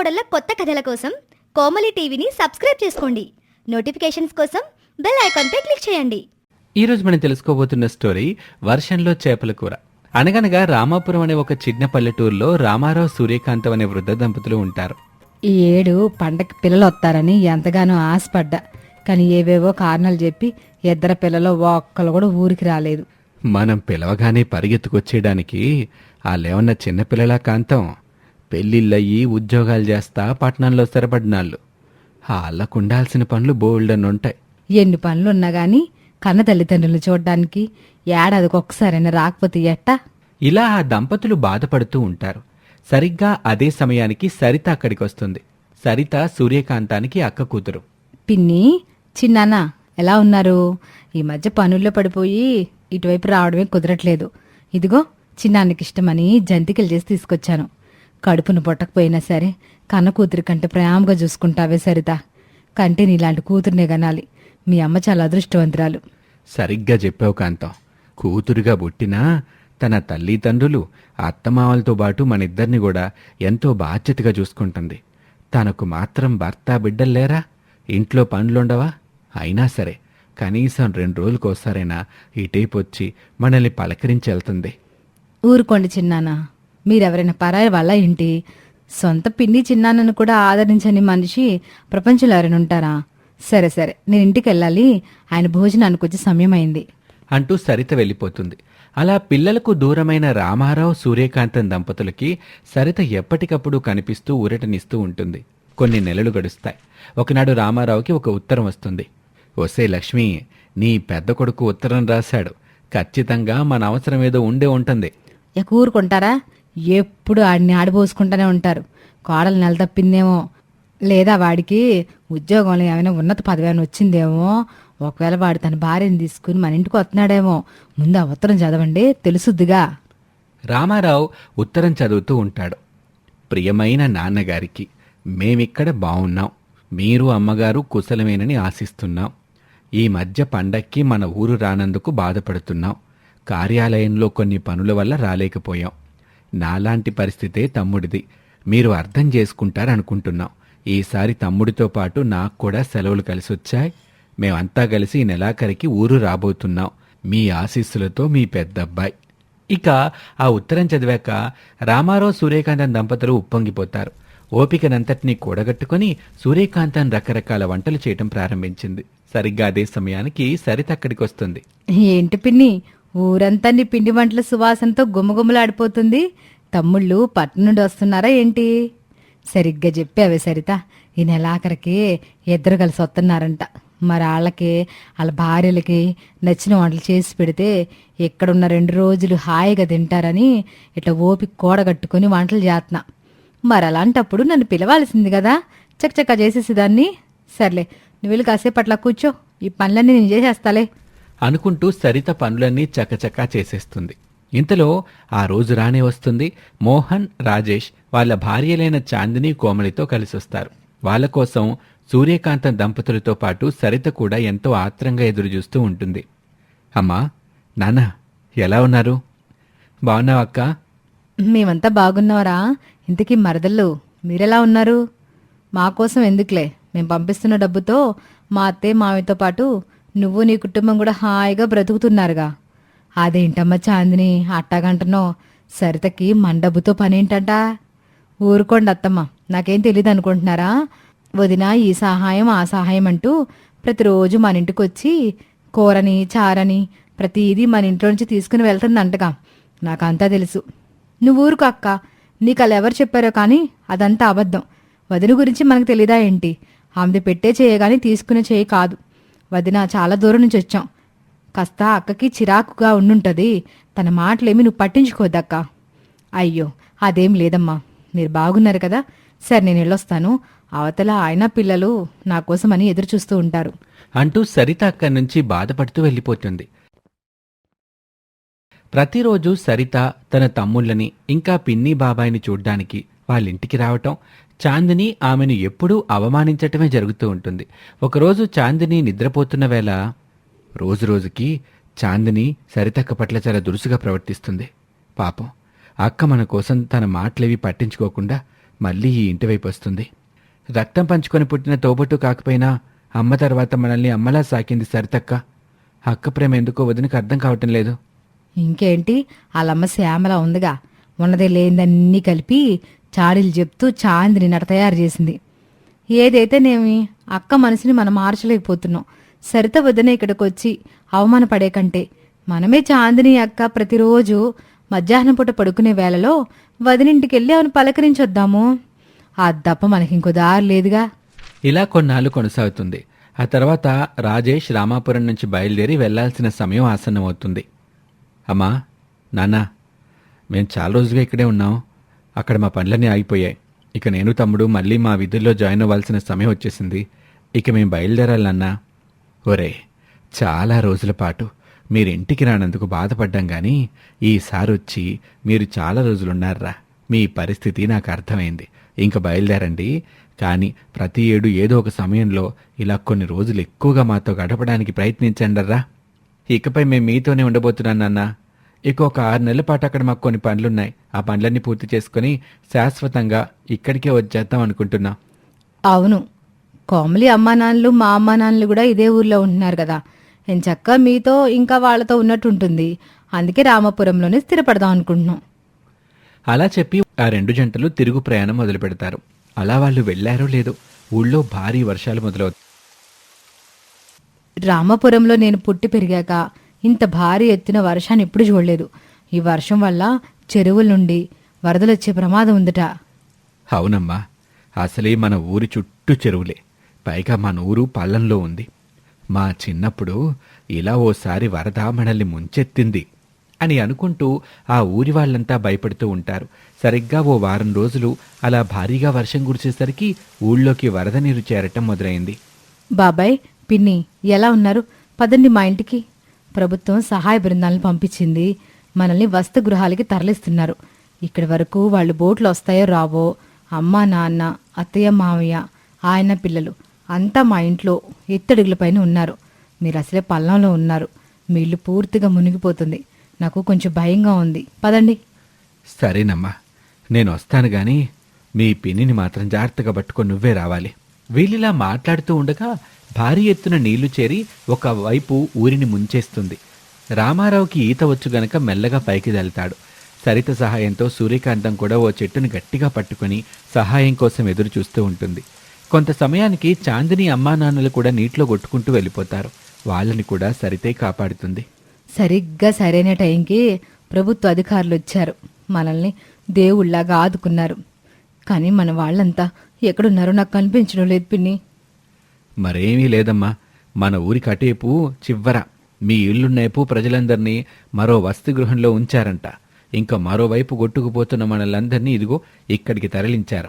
కోడళ్ళ కొత్త కథల కోసం కోమలి టీవీని సబ్స్క్రైబ్ చేసుకోండి. నోటిఫికేషన్స్ కోసం బెల్ ఐకాన్పై క్లిక్ చేయండి. ఈ రోజు మనం తెలుసుకోబోతున్న స్టోరీ వర్షంలో చేపల కూర. అనగనగా రామాపురం అనే ఒక చిన్న పల్లెటూరులో రామారావు సూర్యకాంతం అనే వృద్ధ దంపతులు ఉంటారు. ఈ ఏడు పండగకి పిల్లలు వస్తారని ఎంతగానో ఆశపడ్డా. కానీ ఏవేవో కారణాలు చెప్పి ఇద్దరు పిల్లలు ఒక్కరు కూడా ఊరికి రాలేదు. మనం పిలవగానే పరిగెత్తుకొచ్చేయడానికి వాళ్ళేమన్నా చిన్నపిల్లలా కాంతం? పెళ్ళిళ్ళయ్యి ఉద్యోగాలు చేస్తా పట్టణంలో స్థిరపడినాళ్ళు. వాళ్ళకు ఉండాల్సిన పనులు బోల్డన్ ఉంటాయి. ఎన్ని పనులున్నా గాని కన్న తల్లిదండ్రులు చూడడానికి ఏడాదికి ఒక్కసారైనా రాకపోతే ఎట్టా? ఇలా ఆ దంపతులు బాధపడుతూ ఉంటారు. సరిగ్గా అదే సమయానికి సరిత అక్కడికి వస్తుంది సరిత సూర్యకాంతానికి అక్క కూతురు. పిన్ని చిన్నాన్న ఎలా ఉన్నారు? ఈ మధ్య పనుల్లో పడిపోయి ఇటువైపు రావడమే కుదరట్లేదు. ఇదిగో చిన్నాన్నకి ఇష్టమని జంతికలు చేసి తీసుకొచ్చాను. కడుపును పొట్టకపోయినా సరే కన్న కూతురి కంటే ప్రేమగా చూసుకుంటావే సరిత. కంటే నీలాంటి కూతుర్నే గనాలి. మీ అమ్మ చాలా అదృష్టవంతురాలు. సరిగ్గా చెప్పావు కాంతం. కూతురుగా పుట్టినా తన తల్లిదండ్రులు అత్తమామలతో పాటు మనిద్దరిని కూడా ఎంతో బాధ్యతగా చూసుకుంటుంది. తనకు మాత్రం భర్త బిడ్డల్లేరా ఇంట్లో పనులుండవా? అయినా సరే కనీసం రెండు రోజులకోసారైనా ఇటేపు వచ్చి మనల్ని పలకరించి వెళ్తుంది. ఊరుకోండి చిన్నాన్న మీరెవరైనా పరాయి వాళ్ళ ఏంటి? సొంత పిన్ని చిన్నాన్నను కూడా ఆదరించని మనిషి ప్రపంచంలో ఎవరైనా ఉంటారా? సరే సరే. నేను ఇంటికి వెళ్ళాలి ఆయన భోజనానికి వచ్చే సమయం అయింది అంటూ సరిత వెళ్ళిపోతుంది. అలా పిల్లలకు దూరమైన రామారావు సూర్యకాంతం దంపతులకి సరిత ఎప్పటికప్పుడు కనిపిస్తూ ఊరటనిస్తూ ఉంటుంది. కొన్ని నెలలు గడుస్తాయి. ఒకనాడు రామారావుకి ఒక ఉత్తరం వస్తుంది. ఒసే లక్ష్మి నీ పెద్ద కొడుకు ఉత్తరం రాశాడు. ఖచ్చితంగా మన అవసరం ఏదో ఉండే ఉంటుంది. ఊరుకుంటారా? ఎప్పుడు ఆడిని ఆడిపోసుకుంటూనే ఉంటారు. కోడలు నెల తప్పిందేమో. లేదా వాడికి ఉద్యోగంలో ఏమైనా ఉన్నత పదవి ఏమైనా వచ్చిందేమో. ఒకవేళ వాడు తన భార్యను తీసుకుని మన ఇంటికి వస్తున్నాడేమో. ముందు ఆ ఉత్తరం చదవండి తెలుసుద్దిగా. రామారావు ఉత్తరం చదువుతూ ఉంటాడు. ప్రియమైన నాన్నగారికి మేమిక్కడ బాగున్నాం మీరు అమ్మగారు కుశలమేనని ఆశిస్తున్నాం. ఈ మధ్య పండక్కి మన ఊరు రానందుకు బాధపడుతున్నాం. కార్యాలయంలో కొన్ని పనుల వల్ల రాలేకపోయాం. నాలాంటి పరిస్థితే తమ్ముడిది. మీరు అర్థం చేసుకుంటారనుకుంటున్నాం. ఈసారి తమ్ముడితో పాటు నాకు కూడా సెలవులు కలిసొచ్చాయి. మేమంతా కలిసి ఈ నెలాఖరికి ఊరు రాబోతున్నాం. మీ ఆశీస్సులతో మీ పెద్దబ్బాయి. ఇక ఆ ఉత్తరం చదివాక రామారావు సూర్యకాంతం దంపతులు ఉప్పొంగిపోతారు. ఓపికనంతటినీ కూడగట్టుకుని సూర్యకాంతం రకరకాల వంటలు చేయటం ప్రారంభించింది. సరిగ్గా అదే సమయానికి సరిత అక్కడికి వస్తుంది ఏంటి పిన్ని? ఊరంతా నీ పిండి వంటల సువాసనతో గుమగుమలాడిపోతుంది. తమ్ముళ్ళు పట్నం నుండి వస్తున్నారా ఏంటి? సరిగ్గా చెప్పావే సరిత. ఈ నెలాఖరికి ఇద్దరు కలిసి వస్తున్నారంట. మరి వాళ్ళకి వాళ్ళ భార్యలకి నచ్చిన వంటలు చేసి పెడితే ఇక్కడున్న రెండు రోజులు హాయిగా తింటారని ఇట్లా ఓపిక కూడగట్టుకుని వంటలు చేస్తున్నా మరి అలాంటప్పుడు నన్ను పిలవాల్సింది కదా. చకచకా చేసేసేదాన్ని సర్లే నువ్వు వెళ్ళి కాసేపు అట్లా కూర్చో. ఈ పనులన్నీ నేను చేసేస్తాలే. అనుకుంటూ సరిత పనులన్నీ చకచకా చేసేస్తుంది. ఇంతలో ఆ రోజు రానే వస్తుంది. మోహన్ రాజేష్ వాళ్ళ భార్యలైన చాందిని కోమలితో కలిసొస్తారు. వాళ్ళ కోసం సూర్యకాంత దంపతులతో పాటు సరిత కూడా ఎంతో ఆత్రంగా ఎదురుచూస్తూ ఉంటుంది. అమ్మా నాన్న ఎలా ఉన్నారు? బాగున్నావు అక్క? మేమంతా బాగున్నావరా? ఇంతకీ మరదళ్ళు మీరెలా ఉన్నారు? మా కోసం ఎందుకులే? మేము పంపిస్తున్న డబ్బుతో మా అత్తే మావితో పాటు నువ్వు నీ కుటుంబం కూడా హాయిగా బ్రతుకుతున్నారుగా. అదేంటమ్మా చాందిని అట్టగంటనో సరితకి మండబుతో డబ్బుతో పనేంటంట? ఊరుకోండి అత్తమ్మ నాకేం తెలియదు అనుకుంటున్నారా వదిన ఈ సహాయం ఆ సహాయం అంటూ ప్రతిరోజు మన ఇంటికి వచ్చి కూరని చారని ప్రతిదీ మన ఇంట్లో నుంచి తీసుకుని వెళ్తుందంటగా. నాకంతా తెలుసు. నువ్వు ఊరుకో అక్క నీకు అలా ఎవరు చెప్పారో కానీ అదంతా అబద్ధం. వదిన గురించి మనకు తెలీదా ఏంటి? ఆమెది పెట్టే చేయగాని తీసుకునే చేయి కాదు. వదిన చాలా దూరం నుంచి వచ్చాం. కాస్త అక్కకి చిరాకుగా ఉండుంటుంది. తన మాటలేమి నువ్వు పట్టించుకోవద్దక్క. అయ్యో అదేం లేదమ్మా. మీరు బాగున్నారు కదా. సరే నేను వెళ్ళొస్తాను. అవతల ఆయన పిల్లలు నా కోసమని ఎదురు చూస్తూ ఉంటారు. అంటూ సరిత అక్కడి నుంచి బాధపడుతూ వెళ్ళిపోతుంది. ప్రతిరోజు సరిత తన తమ్ముళ్ళని ఇంకా పిన్ని బాబాయిని చూడ్డానికి వాళ్ళింటికి రావటం చాందిని ఆమెను ఎప్పుడూ అవమానించటమే జరుగుతూ ఉంటుంది. ఒకరోజు చాందిని నిద్రపోతున్న వేళ రోజురోజుకి చాందిని సరితక్క పట్ల చాలా దురుసుగా ప్రవర్తిస్తుంది. పాపం అక్క మన కోసం తన మాటలేవి పట్టించుకోకుండా మళ్ళీ ఈ ఇంటివైపు వస్తుంది. రక్తం పంచుకొని పుట్టిన తోబట్టు కాకపోయినా అమ్మ తర్వాత మనల్ని అమ్మలా సాకింది సరితక్క. అక్క ప్రేమ ఎందుకో వదినకు అర్థం కావటం లేదు. ఇంకేంటి? వాళ్ళమ్మ శ్యామల ఉందిగా. ఉన్నదే లేనిదన్నీ కలిపి చాడీలు చెప్తూ చాందిని నట తయారు చేసింది. ఏదైతేనేమి అక్క మనసుని మనం మార్చలేకపోతున్నాం. సరిత వదిన ఇక్కడికి వచ్చి అవమానపడే కంటే మనమే చాందిని అక్క ప్రతిరోజు మధ్యాహ్నం పూట పడుకునే వేళలో వదినింటికి వెళ్ళి ఆమెను పలకరించొద్దాము. ఆ దప్ప మనకి ఇంకో దారి లేదుగా. ఇలా కొన్నాళ్ళు కొనసాగుతుంది. ఆ తర్వాత రాజేష్ రామాపురం నుంచి బయలుదేరి వెళ్ళాల్సిన సమయం ఆసన్నమవుతుంది. అమ్మా నాన్న మేము చాలా రోజులుగా ఇక్కడే ఉన్నాం. అక్కడ మా పనులన్నీ ఆగిపోయాయి. ఇక నేను తమ్ముడు మళ్ళీ మా విధుల్లో జాయిన్ అవ్వాల్సిన సమయం వచ్చేసింది. ఇక మేము బయలుదేరాలన్నా. ఒరే చాలా రోజుల పాటు మీరు ఇంటికి రానందుకు బాధపడ్డాం కానీ ఈసారి వచ్చి మీరు చాలా రోజులున్నారా మీ పరిస్థితి నాకు అర్థమైంది. ఇంక బయలుదేరండి. కానీ ప్రతి ఏడు ఏదో ఒక సమయంలో ఇలా కొన్ని రోజులు ఎక్కువగా మాతో గడపడానికి ప్రయత్నించండర్రా. ఇకపై మేము మీతోనే ఉండబోతున్నాను ఇక ఒక ఆరు నెలల పాటు అక్కడ మాకు కొన్ని పనులున్నాయి. ఆ పనులన్నీ పూర్తి చేసుకుని శాశ్వతంగా ఇక్కడికే వచ్చేద్దాం అనుకుంటున్నా. అవును. కోమలి అమ్మా నాన్నలు మా అమ్మా నాన్నలు కూడా ఇదే ఊర్లో ఉంటున్నారు కదా. ఎంచక్క మీతో ఇంకా వాళ్ళతో ఉన్నట్టు ఉంటుంది. అందుకే రామపురంలోనే స్థిరపడదాం అనుకుంటున్నాం. అలా చెప్పి ఆ రెండు జంటలు తిరుగు ప్రయాణం మొదలు పెడతారు. అలా వాళ్ళు వెళ్ళారో లేదో ఊళ్ళో భారీ వర్షాలు మొదలవుతాయి. రామపురంలో నేను పుట్టి పెరిగాక ఇంత భారీ ఎత్తున వర్షాన్ని ఎప్పుడు చూడలేదు. ఈ వర్షం వల్ల చెరువుల నుండి వరదలు వచ్చే ప్రమాదం ఉందట. అవునమ్మా. అసలే మన ఊరి చుట్టూ చెరువులే. పైగా మన ఊరు పల్లంలో ఉంది. మా చిన్నప్పుడు ఇలా ఓసారి వరద మనల్ని ముంచెత్తింది అని అనుకుంటూ ఆ ఊరి వాళ్ళంతా భయపడుతూ ఉంటారు. సరిగ్గా ఓ వారం రోజులు అలా భారీగా వర్షం కురిసేసరికి ఊళ్ళోకి వరద నీరు చేరటం మొదలైంది. బాబాయ్ పిన్ని ఎలా ఉన్నారు? పదండి మా ఇంటికి. ప్రభుత్వం సహాయ బృందాలను పంపించింది. మనల్ని వస్తు గృహాలకి తరలిస్తున్నారు. ఇక్కడి వరకు వాళ్ళు బోట్లు వస్తాయో రావో అమ్మ నాన్న అత్తయ్య మామయ్య ఆయన పిల్లలు అంతా మా ఇంట్లో ఎత్తడుగులపైన ఉన్నారు. మీరు అసలే పల్లంలో ఉన్నారు. మీ ఇల్లు పూర్తిగా మునిగిపోతుంది. నాకు కొంచెం భయంగా ఉంది. పదండి. సరేనమ్మా. నేను వస్తాను గాని మీ పిన్నిని మాత్రం జాగ్రత్తగా పట్టుకొని నువ్వే రావాలి. వీళ్ళిలా మాట్లాడుతూ ఉండగా భారీ ఎత్తున నీళ్ళు చేరి ఒక వైపు ఊరిని ముంచేస్తుంది. రామారావుకి ఈత వచ్చు గనక మెల్లగా పైకి వెళ్తాడు సరిత సహాయంతో సూర్యకాంతం కూడా ఓ చెట్టుని గట్టిగా పట్టుకొని సహాయం కోసం ఎదురు చూస్తూ ఉంటుంది. కొంత సమయానికి చాందిని అమ్మా నాన్నలు కూడా నీటిలో కొట్టుకుంటూ వెళ్ళిపోతారు. వాళ్ళని కూడా సరితే కాపాడుతుంది. సరిగ్గా సరైన టైంకి ప్రభుత్వ అధికారులు వచ్చారు. మనల్ని దేవుళ్ళాగా ఆదుకున్నారు. కానీ మన వాళ్ళంతా ఎక్కడున్నారో నాకు కనిపించడం లేదు పిన్ని. మరేమీ లేదమ్మా. మన ఊరికి అటేపు చివ్వర. మీ ఇల్లున్నేపు ప్రజలందరినీ మరో వసతి గృహంలో ఉంచారంట. ఇంకా మరోవైపు కొట్టుకుపోతున్న మనలందరినీ ఇదిగో ఇక్కడికి తరలించారు.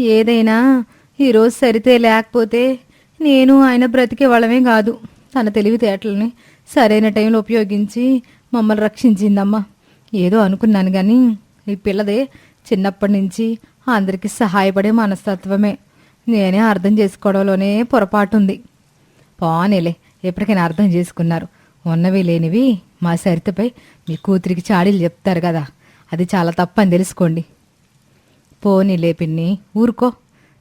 ఏదైనా ఈరోజు సరితే లేకపోతే నేను ఆయన బ్రతికే వాళ్ళమే కాదు. తన తెలివితేటలని సరైన టైంలో ఉపయోగించి మమ్మల్ని రక్షించిందమ్మా. ఏదో అనుకున్నాను కానీ ఈ పిల్లదే చిన్నప్పటి నుంచి అందరికీ సహాయపడే మనస్తత్వమే. నేనే అర్థం చేసుకోవడంలోనే పొరపాటు ఉంది పోనీలే ఎప్పటికైనా అర్థం చేసుకున్నారు. ఉన్నవి లేనివి మా సరితపై మీ కూతురికి చాడీలు చెప్తారు కదా అది చాలా తప్పని తెలుసుకోండి. పోనీలే పిన్ని ఊరుకో.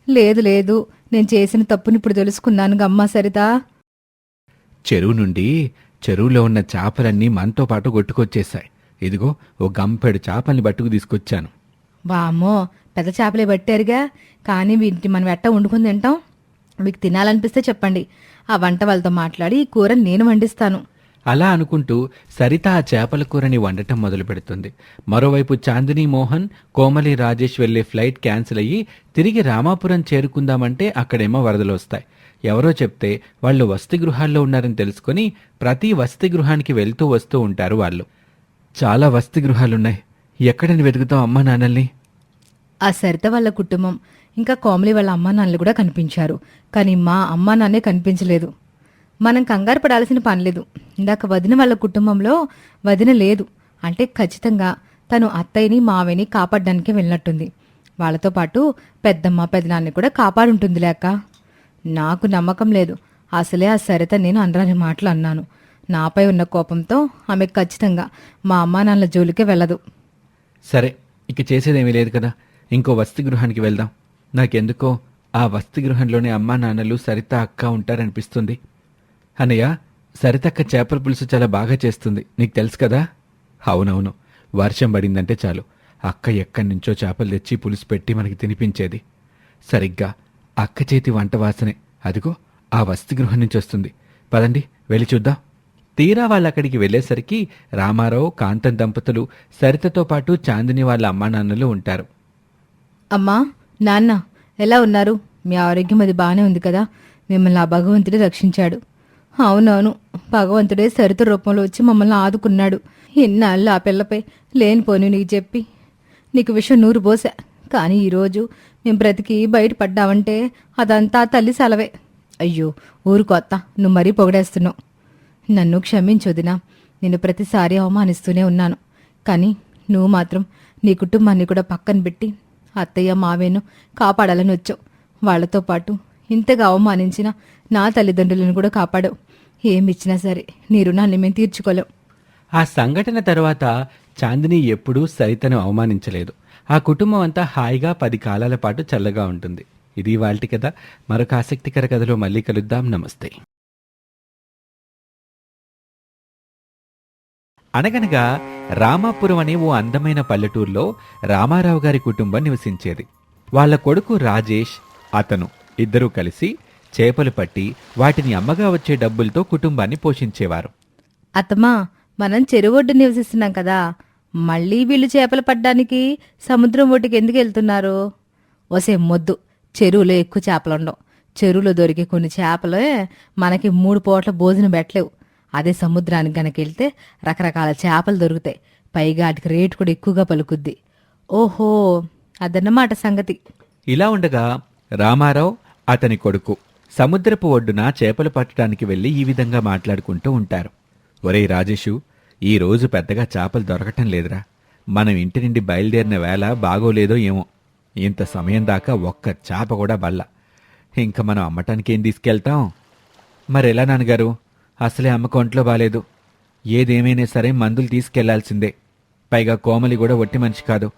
లేదు లేదు నేను చేసిన తప్పుని ఇప్పుడు తెలుసుకున్నాను గమ్మా సరితా. చెరువు నుండి చెరువులో ఉన్న చేపలన్నీ మనతో పాటు కొట్టుకొచ్చేశాయి. ఇదిగో ఓ గంపెడు చేపల్ని పట్టుకు తీసుకొచ్చాను. వామ్మో పెద్ద చేపలే పట్టారుగా. కానీ వీటిని మనం ఎట్ట వండుకుని తింటాం? మీకు తినాలనిపిస్తే చెప్పండి. ఆ వంట వాళ్ళతో మాట్లాడి ఈ కూర నేను వండిస్తాను. అలా అనుకుంటూ సరిత ఆ చేపల కూరని వండటం మొదలు పెడుతుంది. మరోవైపు చాందిని మోహన్ కోమలి రాజేష్ వెళ్ళే ఫ్లైట్ క్యాన్సిల్ అయ్యి తిరిగి రామాపురం చేరుకుందామంటే అక్కడేమో వరదలు వస్తాయి. ఎవరో చెప్తే వాళ్ళు వసతి గృహాల్లో ఉన్నారని తెలుసుకొని ప్రతి వసతి గృహానికి వెళ్తూ వస్తూ ఉంటారు వాళ్ళు. చాలా వసతి గృహాలున్నాయి. ఎక్కడని వెతుకుతాం అమ్మా నాన్నల్ని? ఆ సరిత వాళ్ళ కుటుంబం. ఇంకా కోమలి వాళ్ళ అమ్మా నాన్నలు కూడా కనిపించారు. కానీ మా అమ్మా నాన్నే కనిపించలేదు. మనం కంగారు పడాల్సిన పని లేదు. ఇందాక వదిన వాళ్ళ కుటుంబంలో వదిన లేదు. అంటే ఖచ్చితంగా తను అత్తయ్యని మావయ్యని కాపాడడానికి వెళ్ళినట్టుంది. వాళ్ళతో పాటు పెద్దమ్మ పెద్దనాన్ని కూడా కాపాడుంటుంది లేక. నాకు నమ్మకం లేదు. అసలే ఆ సరిత నేను అనరాని మాటలు అన్నాను. నాపై ఉన్న కోపంతో ఆమె ఖచ్చితంగా మా అమ్మా నాన్నల జోలికే వెళ్ళదు. సరే ఇక చేసేదేమీ లేదు కదా. ఇంకో వసతి గృహానికి వెళ్దాం. నాకెందుకో ఆ వసతి గృహంలోనే అమ్మా నాన్నలు సరిత అక్క ఉంటారనిపిస్తుంది. అన్నయ్య సరితక్క చేపల పులుసు చాలా బాగా చేస్తుంది. నీకు తెలుసు కదా? అవునవును. వర్షం పడిందంటే చాలు. అక్క ఎక్కడి నుంచో చేపలు తెచ్చి పులుసు పెట్టి మనకి తినిపించేది. సరిగ్గా అక్క చేతి వంట వాసనే. అదిగో ఆ వసతి గృహం నుంచి వస్తుంది. పదండి వెళ్ళి చూద్దాం. తీరా వాళ్ళక్కడికి వెళ్ళేసరికి రామారావు కాంతం దంపతులు సరితతో పాటు చాందిని వాళ్ళ అమ్మానాన్నలు ఉంటారు. అమ్మా నాన్న ఎలా ఉన్నారు? మీ ఆరోగ్యం అది బాగానే ఉంది కదా? మిమ్మల్ని ఆ భగవంతుడే రక్షించాడు. అవునవును భగవంతుడే సరిత రూపంలో వచ్చి మమ్మల్ని ఆదుకున్నాడు. ఇన్నాళ్ళు ఆ పిల్లపై లేనిపోని నీకు చెప్పి నీకు విషయం నూరు పోసా. కానీ ఈరోజు మేము బ్రతికి బయటపడ్డావంటే అదంతా తల్లి సెలవే. అయ్యో ఊరుకొత్త నువ్వు మరీ పొగడేస్తున్నావు. నన్ను క్షమించొదినా నేను ప్రతిసారి అవమానిస్తూనే ఉన్నాను. కానీ నువ్వు మాత్రం నీ కుటుంబాన్ని కూడా పక్కన పెట్టి అత్తయ్య మావేను కాపాడాలని వచ్చావు. వాళ్ళతో పాటు ఇంతగా అవమానించిన నా తల్లిదండ్రులను కూడా కాపాడావు. ఏమిచ్చినా సరే నీ రుణాన్ని మేము తీర్చుకోలేం. ఆ సంఘటన తర్వాత చాందిని ఎప్పుడూ సరితను అవమానించలేదు. ఆ కుటుంబం అంతా హాయిగా పది కాలాల పాటు చల్లగా ఉంటుంది. ఇది వాళ్ళటి కథ. మరొక ఆసక్తికర కథలో మళ్ళీ కలుద్దాం. నమస్తే. అనగనగా రామాపురం అనే ఓ అందమైన పల్లెటూరులో రామారావు గారి కుటుంబం నివసించేది. వాళ్ళ కొడుకు రాజేష్ అతను ఇద్దరూ కలిసి చేపలు పట్టి వాటిని అమ్మగా వచ్చే డబ్బులతో కుటుంబాన్ని పోషించేవారు. అత్తమా మనం చెరువు ఒడ్డు నివసిస్తున్నాం కదా. మళ్ళీ వీళ్ళు చేపలు పడ్డానికి సముద్రం ఒడ్డుకి ఎందుకు వెళ్తున్నారు? ఒసే మొద్దు చెరువులో ఎక్కువ చేపలుండవు. చెరువులో దొరికే కొన్ని చేపలే మనకి మూడు పూట్ల భోజనం పెట్టలేవు. అదే సముద్రానికి గనక వెళ్తే రకరకాల చేపలు దొరుకుతాయి. పైగా వాటికి రేటు కూడా ఎక్కువగా పలుకుద్ది. ఓహో అదన్నమాట సంగతి. ఇలా ఉండగా రామారావు అతని కొడుకు సముద్రపు ఒడ్డున చేపలు పట్టడానికి వెళ్ళి ఈ విధంగా మాట్లాడుకుంటూ ఉంటారు. ఒరేయ్ రాజేషు ఈరోజు పెద్దగా చేపలు దొరకటం లేదురా. మనం ఇంటి నుండి బయలుదేరిన వేళ బాగోలేదో ఏమో. ఇంత సమయం దాకా ఒక్క చేప కూడా బల్ల ఇంక మనం అమ్మటానికి ఏం తీసుకెళ్తాం? మరెలా నాన్నగారు? అసలే అమ్మకు ఒంట్లో బాలేదు. ఏదేమైనా సరే మందులు తీసుకెళ్ళాల్సిందే. పైగా కోమలి కూడా ఒట్టి మనిషి కాదు.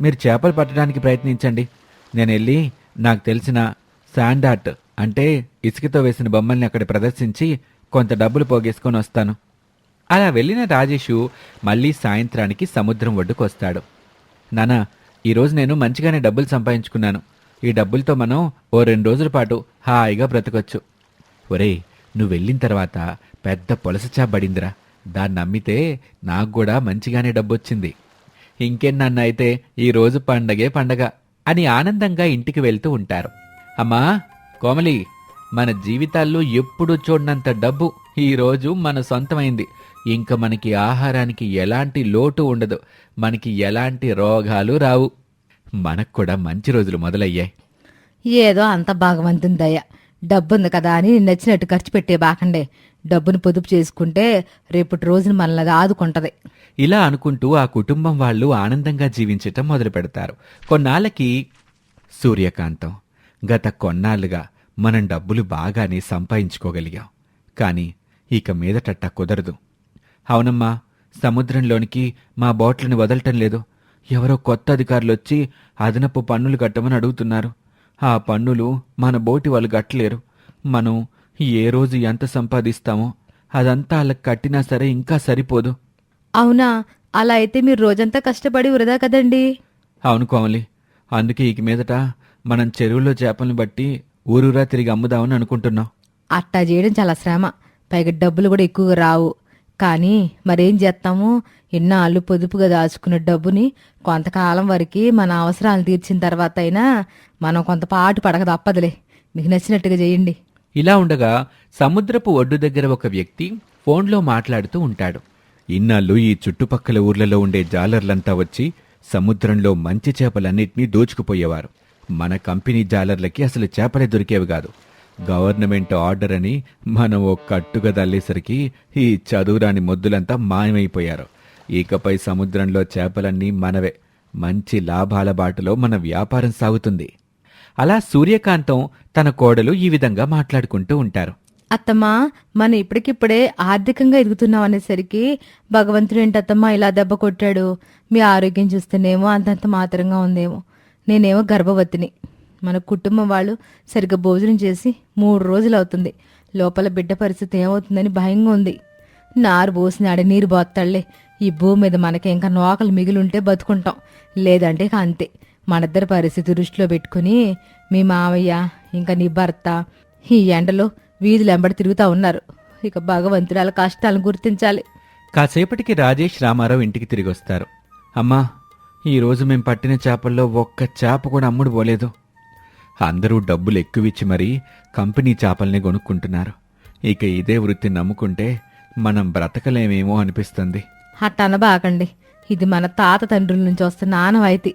మీరు చేపలు పట్టడానికి ప్రయత్నించండి. నేను వెళ్ళి నాకు తెలిసిన శాండ్ ఆర్ట్ అంటే ఇసుకతో వేసిన బొమ్మల్ని అక్కడ ప్రదర్శించి కొంత డబ్బులు పోగేసుకొని వస్తాను. అలా వెళ్ళిన రాజేషు మళ్ళీ సాయంత్రానికి సముద్రం ఒడ్డుకు వస్తాడు. నానా ఈరోజు నేను మంచిగానే డబ్బులు సంపాదించుకున్నాను. ఈ డబ్బులతో మనం ఓ రెండు రోజుల పాటు హాయిగా బ్రతకొచ్చు. ఒరేయ్ నువ్వు వెళ్ళిన తర్వాత పెద్ద పొలస చాబడిందిరా దాన్ని అమ్మితే నాకు కూడా మంచిగానే డబ్బొచ్చింది. ఇంకేం నన్ను అయితే ఈరోజు పండగే పండగ అని ఆనందంగా ఇంటికి వెళ్తూ ఉంటారు. అమ్మా కోమలి మన జీవితాల్లో ఎప్పుడూ చూడనంత డబ్బు ఈ రోజు మన సొంతమైంది. ఇంకా మనకి ఆహారానికి ఎలాంటి లోటు ఉండదు. మనకి ఎలాంటి రోగాలు రావు. మనకు కూడా మంచి రోజులు మొదలయ్యాయి. ఏదో అంత భగవంతుని దయ. డబ్బుంది కదా అని నచ్చినట్టు ఖర్చు పెట్టే బాకండే. డబ్బును పొదుపు చేసుకుంటే రేపటి రోజున మనల్ని అది ఆదుకుంటది. ఇలా అనుకుంటూ ఆ కుటుంబం వాళ్ళు ఆనందంగా జీవించటం మొదలు పెడతారు. కొన్నాళ్ళకి సూర్యకాంతం. గత కొన్నాళ్ళుగా మనం డబ్బులు బాగానే సంపాదించుకోగలిగాం. కానీ ఇక మీదటట్ట కుదరదు. అవునమ్మా సముద్రంలోనికి మా బోట్లను వదలటం లేదు. ఎవరో కొత్త అధికారులు వచ్చి అదనపు పన్నులు కట్టమని అడుగుతున్నారు. ఆ పన్నులు మన బోటి వాళ్ళు కట్టలేరు. మనం ఏ రోజు ఎంత సంపాదిస్తామో అదంతా వాళ్ళకి కట్టినా సరే ఇంకా సరిపోదు. అవునా? అలా అయితే మీరు రోజంతా కష్టపడి వృధా కదండి? అవును కోమలి. అందుకే ఇక మీదట మనం చెరువులో చేపలను బట్టి ఊరూరా తిరిగి అమ్ముదామని అనుకుంటున్నాం. అట్టా చేయడం చాలా శ్రమ. పైగా డబ్బులు కూడా ఎక్కువగా రావు. కానీ మరేం చేస్తాము? ఇన్నాళ్ళు పొదుపుగా దాచుకున్న డబ్బుని కొంతకాలం వరకు మన అవసరాలు తీర్చిన తర్వాత అయినా మనం కొంత పాటు పడక తప్పదులే. మీకు నచ్చినట్టుగా చేయండి. ఇలా ఉండగా సముద్రపు ఒడ్డు దగ్గర ఒక వ్యక్తి ఫోన్లో మాట్లాడుతూ ఉంటాడు. ఇన్నాళ్ళు ఈ చుట్టుపక్కల ఊర్లలో ఉండే జాలర్లంతా వచ్చి సముద్రంలో మంచి చేపలన్నింటినీ దోచుకుపోయేవారు. మన కంపెనీ జాలర్లకి అసలు చేపలే దొరికేవి కాదు. గవర్నమెంట్ ఆర్డర్ అని మనం ఓ కట్టుగా తల్లేసరికి ఈ చదువురాని మొద్దులంతా మాయమైపోయారు. ఇకపై సముద్రంలో చేపలన్నీ మనవే. మంచి లాభాల బాటలో మన వ్యాపారం సాగుతుంది. అలా సూర్యకాంతం తన కోడలు ఈ విధంగా మాట్లాడుకుంటూ ఉంటారు. అత్తమ్మా మనం ఇప్పటికిప్పుడే ఆర్థికంగా ఎదుగుతున్నాం అనేసరికి భగవంతుడు ఏంటత్తమ్మా ఇలా దెబ్బ కొట్టాడు? మీ ఆరోగ్యం చూస్తేనేమో అంతంత మాత్రంగా ఉందేమో. నేనేమో గర్భవతిని. మన కుటుంబం వాళ్ళు సరిగ్గా భోజనం చేసి మూడు రోజులు అవుతుంది. లోపల బిడ్డ పరిస్థితి ఏమవుతుందని భయంగా ఉంది. నారు పోసినాడే నీరు పోతాళ్ళే ఈ భూమి మీద మనకి ఇంకా నోకలు మిగిలింటే బతుకుంటాం. లేదంటే అంతే. మనిద్దరి పరిస్థితి దృష్టిలో పెట్టుకుని మీ మావయ్య ఇంకా నీ భర్త ఈ ఎండలో వీధులు ఎంబడి తిరుగుతూ ఉన్నారు. ఇక భగవంతుడు వాళ్ళ కష్టాలను గుర్తించాలి. కాసేపటికి రాజేష్ రామారావు ఇంటికి తిరిగి వస్తారు అమ్మా ఈరోజు మేం పట్టిన చేపల్లో ఒక్క చేప కూడా అమ్ముడు పోలేదు. అందరూ డబ్బులు ఎక్కువిచ్చి మరీ కంపెనీ చేపల్ని కొనుక్కుంటున్నారు ఇక ఇదే వృత్తి నమ్ముకుంటే మనం బ్రతకలేమేమో అనిపిస్తుంది. అట్ట అనబాకండి ఇది మన తాత తండ్రుల నుంచి వస్తున్న ఆనవాయితీ.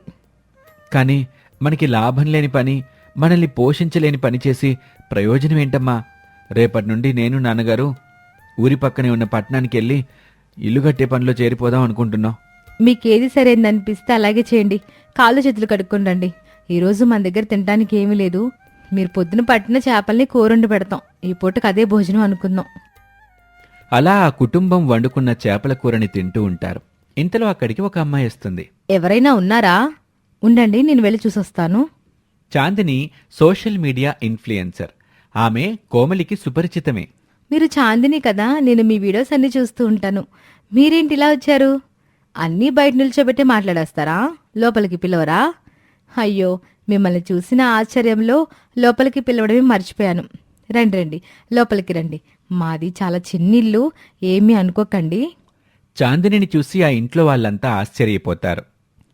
కానీ మనకి లాభం లేని పని మనల్ని పోషించలేని పని చేసి ప్రయోజనం ఏంటమ్మా? రేపటి నుండి నేను నాన్నగారు ఊరి పక్కనే ఉన్న పట్టణానికి వెళ్ళి ఇల్లు కట్టే పనిలో చేరిపోదాం అనుకుంటున్నాం. మీకేది సరైందనిపిస్తే అలాగే చేయండి. కాళ్ళు చేతులు కడుక్కుండండి ఈరోజు మన దగ్గర తినడానికి ఏమీ లేదు. మీరు పొద్దున పట్టిన చేపల్ని కూరండి పెడతాం. ఈ పూటకు అదే భోజనం అనుకుందాం. అలా ఆ కుటుంబం వండుకున్న చేపల కూరని తింటూ ఉంటారు. ఇంతలో అక్కడికి ఒక అమ్మాయి వస్తుంది. ఎవరైనా ఉన్నారా? ఉండండి నేను వెళ్ళి చూసొస్తాను. Chandini social media influencer. ఆమె కోమలికి సుపరిచితమే. మీరు చాందిని కదా నేను మీ వీడియోస్ అన్ని చూస్తూ ఉంటాను. మీరేంటి ఇలా వచ్చారు? అన్నీ బయట నిల్చోబెట్టి మాట్లాడేస్తారా? లోపలికి పిలవరా? అయ్యో మిమ్మల్ని చూసిన ఆశ్చర్యంలో లోపలికి పిలవడమే మర్చిపోయాను. రండి రండి లోపలికి రండి. మాది చాలా చిన్నిల్లు ఏమీ అనుకోకండి. చాందినిని చూసి ఆ ఇంట్లో వాళ్ళంతా ఆశ్చర్యపోతారు.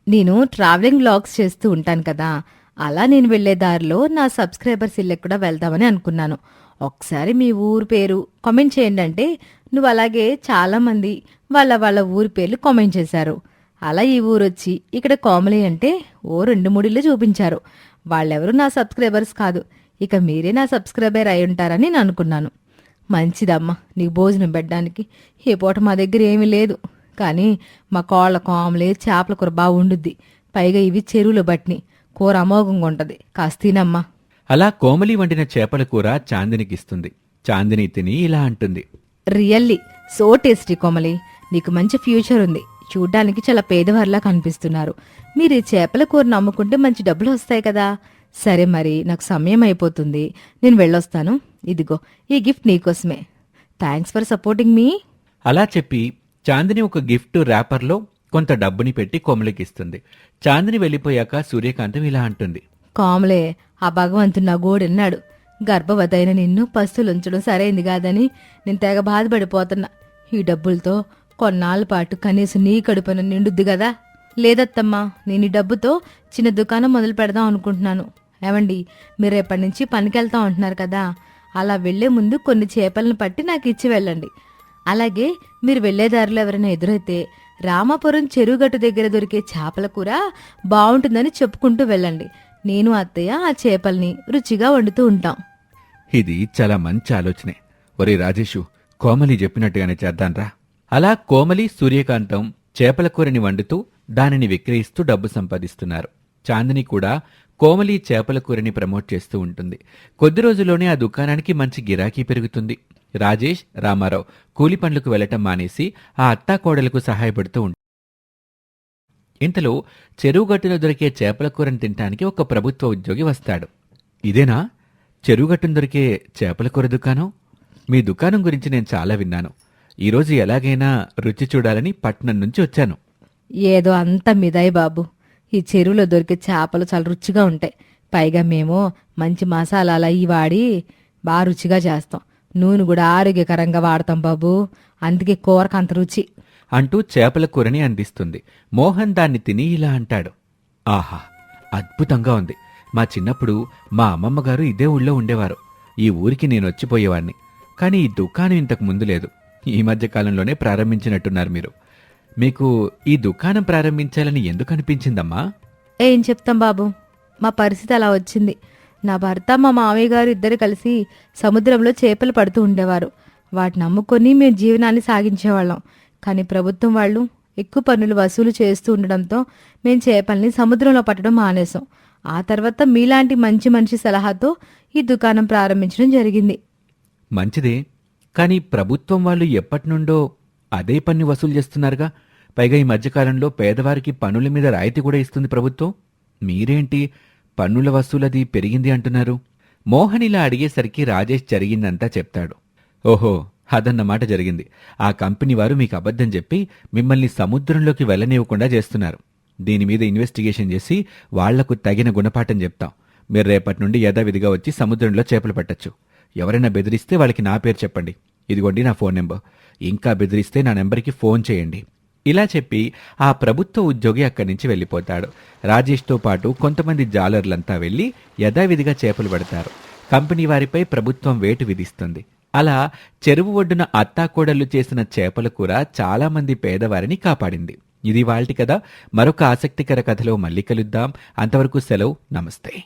నేను ట్రావెలింగ్ వ్లాగ్స్ చేస్తూ ఉంటాను కదా అలా నేను వెళ్ళే దారిలో నా సబ్స్క్రైబర్స్ ఇళ్ళకి కూడా వెళ్దామని అనుకున్నాను. ఒకసారి మీ ఊరు పేరు కామెంట్ చేయండి అంటే నువ్వు అలాగే చాలా మంది వాళ్ళ వాళ్ళ ఊరి పేర్లు కామెంట్ చేశారు. అలా ఈ ఊరు వచ్చి ఇక్కడ కోమలి అంటే ఓ రెండు మూడిళ్ళు చూపించారు. వాళ్ళెవరూ నా సబ్స్క్రైబర్స్ కాదు. ఇక మీరే నా సబ్స్క్రైబర్ అయి ఉంటారని నేను అనుకున్నాను. మంచిదమ్మా నీకు భోజనం పెట్టడానికి. ఏ పూట మా దగ్గర ఏమీ లేదు. కానీ మా కోళ్ళ కోమలే చేపల కూర బాగుండుద్ది పైగా ఇవి చెరువులో బట్ని. కూర అమోఘంగా ఉంటది. కాస్త తినమ్మా. అలా కోమలి వండిన చేపల కూర చాందినికిస్తుంది చాందిని తిని ఇలా అంటుంది. Really so tasty Komali. నీకు మంచి ఫ్యూచర్ ఉంది. చూడ్డానికి చాలా పేదవారిలా కనిపిస్తున్నారు. మీరు ఈ చేపల కూర నమ్ముకుంటే మంచి డబ్బులు వస్తాయి కదా. సరే మరి నాకు సమయం అయిపోతుంది. నేను వెళ్ళొస్తాను. ఇదిగో ఈ గిఫ్ట్ నీకోసమే థ్యాంక్స్ ఫర్ సపోర్టింగ్ మీ. అలా చెప్పి చాందిని ఒక గిఫ్ట్ ర్యాపర్లో కొంత డబ్బుని పెట్టి కోమలికి ఇస్తుంది చాందిని వెళ్ళిపోయాక సూర్యకాంతం ఇలా అంటుంది. కామలే ఆ భగవంతుడు నా గోడన్నాడు. గర్భవతైన నిన్ను పస్తులు ఉంచడం సరైంది కాదని నేను తెగ బాధపడిపోతున్నా. ఈ డబ్బులతో కొన్నాళ్ళ పాటు కనీసం నీ కడుపున నిండుద్ది కదా? లేదత్తమ్మా నేను ఈ డబ్బుతో చిన్న దుకాణం మొదలు పెడదాం అనుకుంటున్నాను. ఏమండి మీరు రేపటి నుంచి పనికెళ్తా ఉంటున్నారు కదా? అలా వెళ్ళే ముందు కొన్ని చేపలను పట్టి నాకు ఇచ్చి వెళ్ళండి. అలాగే మీరు వెళ్ళే దారిలో ఎవరైనా ఎదురైతే రామాపురం చెరువుగట్టు దగ్గర దొరికే చేపల కూర బాగుంటుందని చెప్పుకుంటూ వెళ్ళండి. నేను అత్తయ్య ఆ చేపల్ని రుచిగా వండుతూ ఉంటాం. ఇది చాలా మంచి ఆలోచనే. ఒరే రాజేషు కోమలి చెప్పినట్టుగానే చేద్దాన్రా. అలా కోమలి సూర్యకాంతం చేపల కూరని వండుతూ దానిని విక్రయిస్తూ డబ్బు సంపాదిస్తున్నారు. చాందిని కూడా కోమలి చేపల కూరని ప్రమోట్ చేస్తూ ఉంటుంది. కొద్ది రోజుల్లోనే ఆ దుకాణానికి మంచి గిరాకీ పెరుగుతుంది. రాజేష్ రామారావు కూలి పనులకు వెళ్ళటం మానేసి ఆ అత్తాకోడలకు సహాయపడుతూ ఉంటారు ఇంతలో చెరువుగట్టున దొరికే చేపల కూరని తినటానికి ఒక ప్రభుత్వ ఉద్యోగి వస్తాడు. ఇదేనా? చెరువుగట్టున దొరికే చేపల కూర దుకాణం? మీ దుకాణం గురించి నేను చాలా విన్నాను. ఈరోజు ఎలాగైనా రుచి చూడాలని పట్నం నుంచి వచ్చాను. ఏదో అంత మిదాయి బాబు. ఈ చెరువులో దొరికే చేపలు చాలా రుచిగా ఉంటాయి. పైగా మేము మంచి మసాలాలు అవి వాడి బాగా రుచిగా చేస్తాం. నూనె కూడా ఆరోగ్యకరంగా వాడతాం బాబు. అందుకే కూరకు అంత రుచి. అంటూ చేపల కూరని అందిస్తుంది. మోహన్ దాన్ని తిని ఇలా అంటాడు. ఆహా అద్భుతంగా ఉంది. మా చిన్నప్పుడు మా అమ్మమ్మ గారు ఇదే ఊళ్ళో ఉండేవారు. ఈ ఊరికి నేను వచ్చిపోయేవాణ్ణి. కానీ ఈ దుకాణం ఇంతకు ముందు లేదు. ఈ మధ్య కాలంలోనే ప్రారంభించినట్టున్నారు మీరు. మీకు ఈ దుకాణం ప్రారంభించాలని ఎందుకు అనిపించిందమ్మా? ఏం చెప్తాం బాబు మా పరిస్థితి అలా వచ్చింది. నా భర్త మా మామయ్య గారు ఇద్దరు కలిసి సముద్రంలో చేపలు పడుతూ ఉండేవారు. వాటిని అమ్ముకొని మేము జీవనాన్ని సాగించేవాళ్ళం. కానీ ప్రభుత్వం వాళ్ళు ఎక్కువ పన్నులు వసూలు చేస్తూ ఉండడంతో మేము చేపల్ని సముద్రంలో పట్టడం మానేశాం. ఆ తర్వాత మీలాంటి మంచి మనిషి సలహాతో ఈ దుకాణం ప్రారంభించడం జరిగింది. మంచిదే. కానీ ప్రభుత్వం వాళ్ళు ఎప్పటి నుండో అదే పన్ను వసూలు చేస్తున్నారుగా. పైగా ఈ మధ్యకాలంలో పేదవారికి పనుల మీద రాయితీ కూడా ఇస్తుంది ప్రభుత్వం. మీరేంటి? పన్నుల వసూలది పెరిగింది అంటున్నారు. మోహన్ ఇలా అడిగేసరికి రాజేష్ జరిగిందంతా చెప్తాడు. ఓహో అదన్నమాట జరిగింది. ఆ కంపెనీ వారు మీకు అబద్ధం చెప్పి మిమ్మల్ని సముద్రంలోకి వెళ్ళనివ్వకుండా చేస్తున్నారు. దీని మీద ఇన్వెస్టిగేషన్ చేసి వాళ్ళకు తగిన గుణపాఠం చెప్తాం. మీరు రేపటి నుండి యథావిధిగా వచ్చి సముద్రంలో చేపలు పట్టచ్చు. ఎవరైనా బెదిరిస్తే వాళ్ళకి నా పేరు చెప్పండి. ఇదిగోండి నా ఫోన్ నెంబర్. ఇంకా బెదిరిస్తే నా నెంబర్కి ఫోన్ చేయండి. ఇలా చెప్పి ఆ ప్రభుత్వ ఉద్యోగి అక్కడి నుంచి వెళ్ళిపోతాడు. రాజేష్తో పాటు కొంతమంది జాలర్లంతా వెళ్ళి యథావిధిగా చేపలు పడతారు. కంపెనీ వారిపై ప్రభుత్వం వేటు విధిస్తుంది. అలా చెరువు ఒడ్డున అత్తాకోడళ్ళు చేసిన చేపల కూర చాలామంది పేదవారిని కాపాడింది. ఇది వాళ్ళటి కదా. మరొక ఆసక్తికర కథలో మళ్ళీ కలుద్దాం. అంతవరకు సెలవు. నమస్తే.